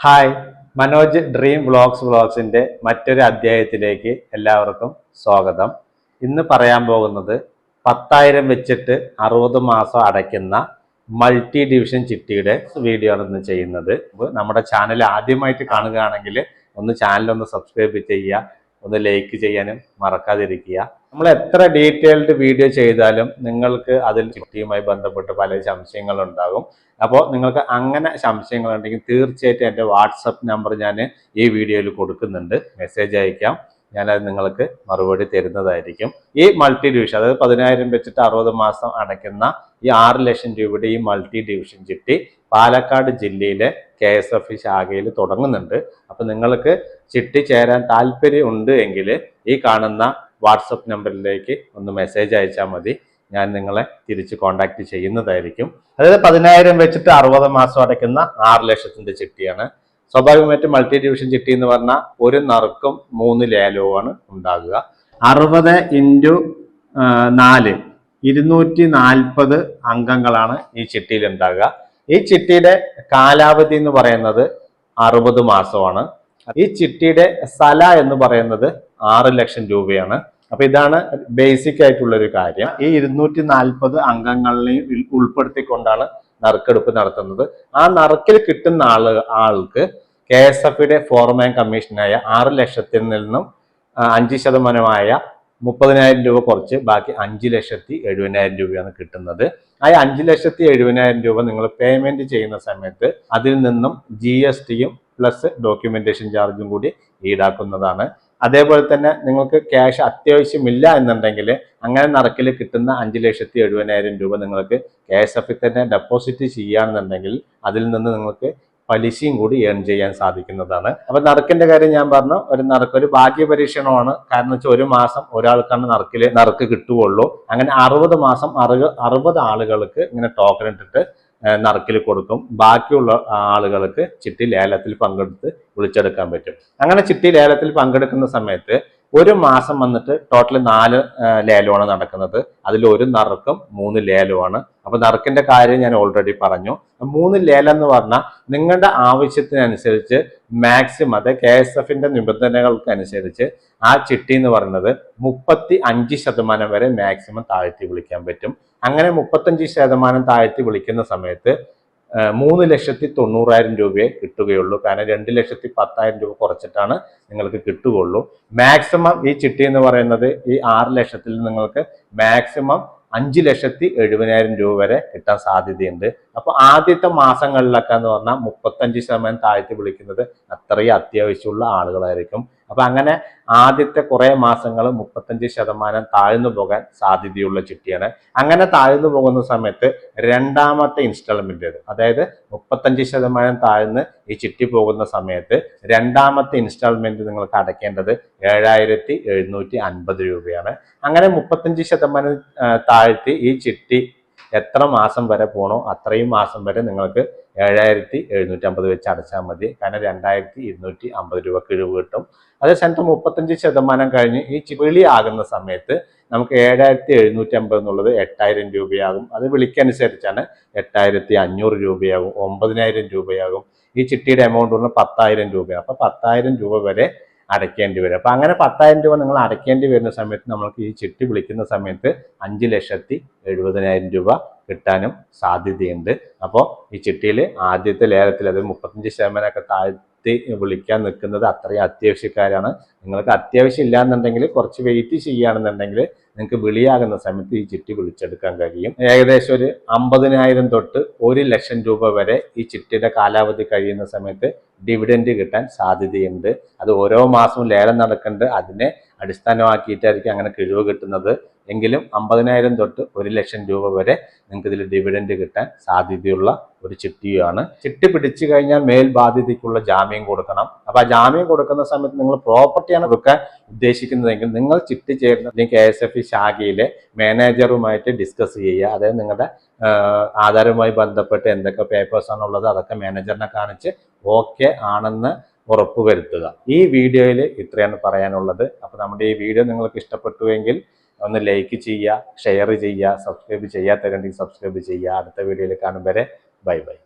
Hi Manoj dream vlogs വ്ളോഗ്സിന്റെ മറ്റൊരു അധ്യായത്തിലേക്ക് എല്ലാവർക്കും സ്വാഗതം. ഇന്ന് പറയാൻ പോകുന്നത് പത്തായിരം വെച്ചിട്ട് അറുപത് മാസം അടയ്ക്കുന്ന മൾട്ടി ഡിവിഷൻ ചിട്ടിയുടെ വീഡിയോ ആണ് ഇന്ന് ചെയ്യുന്നത്. നമ്മുടെ ചാനൽ ആദ്യമായിട്ട് കാണുകയാണെങ്കിൽ ഒന്ന് ചാനൽ ഒന്ന് സബ്സ്ക്രൈബ് ചെയ്യുക. ഒന്ന് ലൈക്ക് ചെയ്യാനും മറക്കാതിരിക്കുക. നമ്മൾ എത്ര ഡീറ്റെയിൽഡ് വീഡിയോ ചെയ്താലും നിങ്ങൾക്ക് അതിൽ ചുറ്റിയുമായി ബന്ധപ്പെട്ട് പല സംശയങ്ങളുണ്ടാകും. അപ്പോൾ നിങ്ങൾക്ക് അങ്ങനെ സംശയങ്ങളുണ്ടെങ്കിൽ തീർച്ചയായിട്ടും എന്റെ വാട്സപ്പ് നമ്പർ ഞാൻ ഈ വീഡിയോയിൽ കൊടുക്കുന്നുണ്ട്. മെസ്സേജ് അയക്കാം. ഞാനത് നിങ്ങൾക്ക് മറുപടി തരുന്നതായിരിക്കും. ഈ മൾട്ടി ഡിവിഷൻ അതായത് പതിനായിരം വെച്ചിട്ട് അറുപത് മാസം അടയ്ക്കുന്ന ഈ ആറ് ലക്ഷം രൂപയുടെ ഈ മൾട്ടി ഡിവിഷൻ ചിട്ടി പാലക്കാട് ജില്ലയിലെ കെ എസ് എഫ് ശാഖയിൽ തുടങ്ങുന്നുണ്ട്. അപ്പം നിങ്ങൾക്ക് ചിട്ടി ചേരാൻ താല്പര്യം ഉണ്ട് എങ്കിൽ ഈ കാണുന്ന വാട്സപ്പ് നമ്പറിലേക്ക് ഒന്ന് മെസ്സേജ് അയച്ചാൽ മതി. ഞാൻ നിങ്ങളെ തിരിച്ച് കോൺടാക്ട് ചെയ്യുന്നതായിരിക്കും. അതായത് പതിനായിരം വെച്ചിട്ട് അറുപത് മാസം അടയ്ക്കുന്ന ആറ് ലക്ഷത്തിന്റെ ചിട്ടിയാണ്. സ്വാഭാവികമായിട്ടും മൾട്ടി ഡിവിഷൻ ചിട്ടി എന്ന് പറഞ്ഞാൽ ഒരു നറുക്കും മൂന്ന് ലേലവുമാണ് ഉണ്ടാകുക. അറുപത് ഇന്റു നാല്. ഇരുന്നൂറ്റി നാൽപ്പത് അംഗങ്ങളാണ് ഈ ചിട്ടിയിൽ ഉണ്ടാകുക. ഈ ചിട്ടിയുടെ കാലാവധി എന്ന് പറയുന്നത് അറുപത് മാസമാണ്. ഈ ചിട്ടിയുടെ സല എന്ന് പറയുന്നത് ആറ് ലക്ഷം രൂപയാണ്. അപ്പൊ ഇതാണ് ബേസിക് ആയിട്ടുള്ള ഒരു കാര്യം. ഈ ഇരുന്നൂറ്റി നാൽപ്പത് അംഗങ്ങളെയും ഉൾപ്പെടുത്തിക്കൊണ്ടാണ് നറുക്കെടുപ്പ് നടത്തുന്നത്. ആ നറുക്കിൽ കിട്ടുന്ന ആൾ ആൾക്ക് കെ എസ് എഫിയുടെ ഫോർമാൻ കമ്മീഷനായ ആറ് ലക്ഷത്തിൽ നിന്നും അഞ്ച് ശതമാനമായ മുപ്പതിനായിരം രൂപ കുറച്ച് ബാക്കി അഞ്ച് ലക്ഷത്തി എഴുപതിനായിരം രൂപയാണ് കിട്ടുന്നത്. ആ അഞ്ച് ലക്ഷത്തി എഴുപതിനായിരം രൂപ നിങ്ങൾ പേയ്മെന്റ് ചെയ്യുന്ന സമയത്ത് അതിൽ നിന്നും ജി എസ് ടിയും പ്ലസ് ഡോക്യുമെന്റേഷൻ ചാർജും കൂടി ഈടാക്കുന്നതാണ്. അതേപോലെ തന്നെ നിങ്ങൾക്ക് ക്യാഷ് അത്യാവശ്യമില്ല എന്നുണ്ടെങ്കിൽ അങ്ങനെ നടക്കിൽ കിട്ടുന്ന അഞ്ച് ലക്ഷത്തി എഴുപതിനായിരം രൂപ നിങ്ങൾക്ക് കെ എസ് എഫിൽ തന്നെ ഡെപ്പോസിറ്റ് ചെയ്യുകയാണെന്നുണ്ടെങ്കിൽ അതിൽ നിന്ന് നിങ്ങൾക്ക് പലിശയും കൂടി ഏൺ ചെയ്യാൻ സാധിക്കുന്നതാണ്. അപ്പൊ നറുക്കിന്റെ കാര്യം ഞാൻ പറഞ്ഞു ഒരു നറുക്ക് ഒരു ഭാഗ്യ പരീക്ഷണമാണ് കാരണം വെച്ചാൽ ഒരു മാസം ഒരാൾക്കാണ് നറുക്കിൽ നറുക്ക് കിട്ടുകയുള്ളൂ അങ്ങനെ അറുപത് മാസം അറുപത് അറുപത് ആളുകൾക്ക് ഇങ്ങനെ ടോക്കൺ ഇട്ടിട്ട് നറുക്കിൽ കൊടുക്കും. ബാക്കിയുള്ള ആളുകൾക്ക് ചിട്ടി ലേലത്തിൽ പങ്കെടുത്ത് വിളിച്ചെടുക്കാൻ പറ്റും. അങ്ങനെ ചിട്ടി ലേലത്തിൽ പങ്കെടുക്കുന്ന സമയത്ത് ഒരു മാസം വന്നിട്ട് ടോട്ടൽ നാല് ലേലോ ലേലമാണ് നടക്കുന്നത്. അതിൽ ഒരു നറുക്കും മൂന്ന് ലേലമാണ് അപ്പൊ നറുക്കിന്റെ കാര്യം ഞാൻ ഓൾറെഡി പറഞ്ഞു. മൂന്ന് ലേലം എന്ന് പറഞ്ഞാൽ നിങ്ങളുടെ ആവശ്യത്തിനനുസരിച്ച് മാക്സിമം അത് കെ എസ് എഫിന്റെ നിബന്ധനകൾക്ക് അനുസരിച്ച് ആ ചിട്ടി എന്ന് പറയുന്നത് മുപ്പത്തി അഞ്ച് ശതമാനം വരെ മാക്സിമം താഴ്ത്തി വിളിക്കാൻ പറ്റും. അങ്ങനെ മുപ്പത്തഞ്ച് ശതമാനം താഴ്ത്തി വിളിക്കുന്ന സമയത്ത് മൂന്ന് ലക്ഷത്തി തൊണ്ണൂറായിരം രൂപയെ കിട്ടുകയുള്ളൂ. കാരണം രണ്ട് ലക്ഷത്തി പത്തായിരം രൂപ കുറച്ചിട്ടാണ് നിങ്ങൾക്ക് കിട്ടുകയുള്ളൂ. മാക്സിമം ഈ ചിട്ടി എന്ന് പറയുന്നത് ഈ ആറ് ലക്ഷത്തിൽ നിങ്ങൾക്ക് മാക്സിമം അഞ്ച് ലക്ഷത്തി എഴുപതിനായിരം രൂപ വരെ കിട്ടാൻ സാധ്യതയുണ്ട്. അപ്പൊ ആദ്യത്തെ മാസങ്ങളിലൊക്കെ എന്ന് പറഞ്ഞാൽ മുപ്പത്തഞ്ച് ശതമാനം താഴ്ത്തി വിളിക്കുന്നത് അത്രയും അത്യാവശ്യമുള്ള ആളുകളായിരിക്കും. അപ്പൊ അങ്ങനെ ആദ്യത്തെ കുറെ മാസങ്ങൾ മുപ്പത്തഞ്ച് ശതമാനം താഴ്ന്നു പോകാൻ സാധ്യതയുള്ള ചിട്ടിയാണ്. അങ്ങനെ താഴ്ന്നു പോകുന്ന സമയത്ത് രണ്ടാമത്തെ ഇൻസ്റ്റാൾമെന്റ് അതായത് മുപ്പത്തഞ്ച് ശതമാനം താഴ്ന്ന് ഈ ചിട്ടി പോകുന്ന സമയത്ത് രണ്ടാമത്തെ ഇൻസ്റ്റാൾമെന്റ് നിങ്ങൾക്ക് അടയ്ക്കേണ്ടത് ഏഴായിരത്തി രൂപയാണ്. അങ്ങനെ മുപ്പത്തഞ്ച് ശതമാനം താഴ്ത്തി ഈ ചിട്ടി എത്ര മാസം വരെ പോണോ അത്രയും മാസം വരെ നിങ്ങൾക്ക് ഏഴായിരത്തി എഴുന്നൂറ്റി അമ്പത് വെച്ച് അടച്ചാൽ മതി. കാരണം രണ്ടായിരത്തി ഇരുന്നൂറ്റി അമ്പത് രൂപ കിഴിവ് കിട്ടും. അതേസമയത്ത് മുപ്പത്തഞ്ച് ശതമാനം കഴിഞ്ഞ് ഈ ചിവിളി ആകുന്ന സമയത്ത് നമുക്ക് ഏഴായിരത്തി എഴുന്നൂറ്റി അമ്പത് എന്നുള്ളത് എട്ടായിരം രൂപയാകും. അത് വിളിക്കനുസരിച്ചാണ് എട്ടായിരത്തി അഞ്ഞൂറ് രൂപയാകും. ഒമ്പതിനായിരം രൂപയാകും. ഈ ചിട്ടിയുടെ എമൗണ്ട് പറഞ്ഞാൽ പത്തായിരം രൂപയാണ് അപ്പൊ പത്തായിരം രൂപ വരെ അടയ്ക്കേണ്ടി വരും. അപ്പൊ അങ്ങനെ പത്തായിരം രൂപ നിങ്ങൾ അടയ്ക്കേണ്ടി വരുന്ന സമയത്ത് നമ്മൾക്ക് ഈ ചിട്ടി വിളിക്കുന്ന സമയത്ത് അഞ്ച് ലക്ഷത്തി എഴുപതിനായിരം രൂപ കിട്ടാനും സാധ്യതയുണ്ട്. അപ്പോൾ ഈ ചിട്ടിയിൽ ആദ്യത്തെ ലേലത്തിൽ അത് മുപ്പത്തഞ്ച് ശതമാനമൊക്കെ താഴ്ത്തി വിളിക്കാൻ നിൽക്കുന്നത് അത്രയും അത്യാവശ്യക്കാരാണ്. നിങ്ങൾക്ക് അത്യാവശ്യം ഇല്ലാന്നുണ്ടെങ്കിൽ കുറച്ച് വെയിറ്റ് ചെയ്യുകയാണെന്നുണ്ടെങ്കിൽ നിങ്ങൾക്ക് വിളിയാകുന്ന സമയത്ത് ഈ ചിട്ടി വിളിച്ചെടുക്കാൻ കഴിയും. ഏകദേശം ഒരു അമ്പതിനായിരം തൊട്ട് ഒരു ലക്ഷം രൂപ വരെ ഈ ചിട്ടിയുടെ കാലാവധി കഴിയുന്ന സമയത്ത് ഡിവിഡൻഡ് കിട്ടാൻ സാധ്യതയുണ്ട്. അത് ഓരോ മാസവും ലേലം നടക്കേണ്ടത് അതിനെ അടിസ്ഥാനമാക്കിയിട്ടായിരിക്കും അങ്ങനെ കിഴിവ് കിട്ടുന്നത്. എങ്കിലും അമ്പതിനായിരം തൊട്ട് ഒരു ലക്ഷം രൂപ വരെ നിങ്ങൾക്ക് ഇതിൽ ഡിവിഡൻഡ് കിട്ടാൻ സാധ്യതയുള്ള ഒരു ചിട്ടിയാണ്. ചിട്ടി പിടിച്ചു കഴിഞ്ഞാൽ മേൽ ബാധ്യതയ്ക്കുള്ള ജാമ്യം കൊടുക്കണം. അപ്പൊ ആ ജാമ്യം കൊടുക്കുന്ന സമയത്ത് നിങ്ങൾ പ്രോപ്പർട്ടിയാണ് കൊടുക്കാൻ ഉദ്ദേശിക്കുന്നതെങ്കിൽ നിങ്ങൾ ചിട്ടി ചേരുന്ന അല്ലെങ്കിൽ കെ എസ് എഫ് ഇ ശാഖയിലെ മാനേജറുമായിട്ട് ഡിസ്കസ് ചെയ്യുക. അതായത് നിങ്ങളുടെ ആധാരവുമായി ബന്ധപ്പെട്ട് എന്തൊക്കെ പേപ്പേഴ്സ് ആണുള്ളത് അതൊക്കെ മാനേജറിനെ കാണിച്ച് ഓക്കെ ആണെന്ന് ഉറപ്പുവരുത്തുക. ഈ വീഡിയോയിൽ ഇത്രയാണ് പറയാനുള്ളത്. അപ്പൊ നമ്മുടെ ഈ വീഡിയോ നിങ്ങൾക്ക് ഇഷ്ടപ്പെട്ടുവെങ്കിൽ ഒന്ന് ലൈക്ക് ചെയ്യുക ഷെയർ ചെയ്യുക സബ്സ്ക്രൈബ് ചെയ്യാത്തവരുണ്ടെങ്കിൽ സബ്സ്ക്രൈബ് ചെയ്യുക. അടുത്ത വീഡിയോയിൽ കാണും വരെ. Bye bye